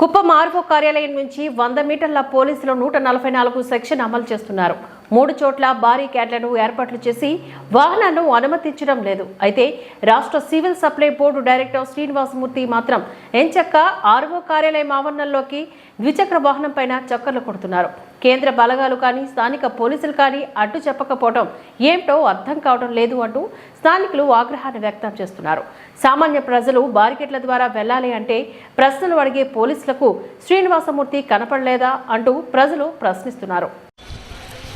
Kuppam RO కార్యాలయం నుంచి వంద మీటర్ల పోలీసులు నూట నలభై నాలుగు సెక్షన్ అమలు చేస్తున్నారు. మూడు చోట్ల భారీ క్యాట్లను ఏర్పాట్లు చేసి వాహనాలను అనుమతించడం లేదు. అయితే రాష్ట్ర civil supply board director Srinivasamurthy మాత్రం ఎంచక్క ఆర్వో కార్యాలయం ఆవరణలోకి ద్విచక్ర వాహనం పైన చక్కర్లు కొడుతున్నారు. కేంద్ర బలగాలు కానీ స్థానిక పోలీసులు కానీ అడ్డు చెప్పకపోవడం ఏమిటో అర్థం కావడం లేదు అంటూ స్థానికులు ఆగ్రహాన్ని వ్యక్తం చేస్తున్నారు. సామాన్య ప్రజలు బారికెట్ల ద్వారా వెళ్ళాలి అంటే ప్రశ్నలు అడిగే పోలీసులకు శ్రీనివాసమూర్తి కనపడలేదా అంటూ ప్రజలు ప్రశ్నిస్తున్నారు.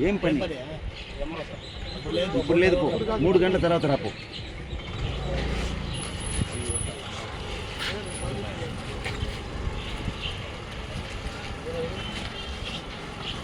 ఏం పని? ఇప్పుడు లేదు పో. మూడు గంటల తర్వాత రాపో.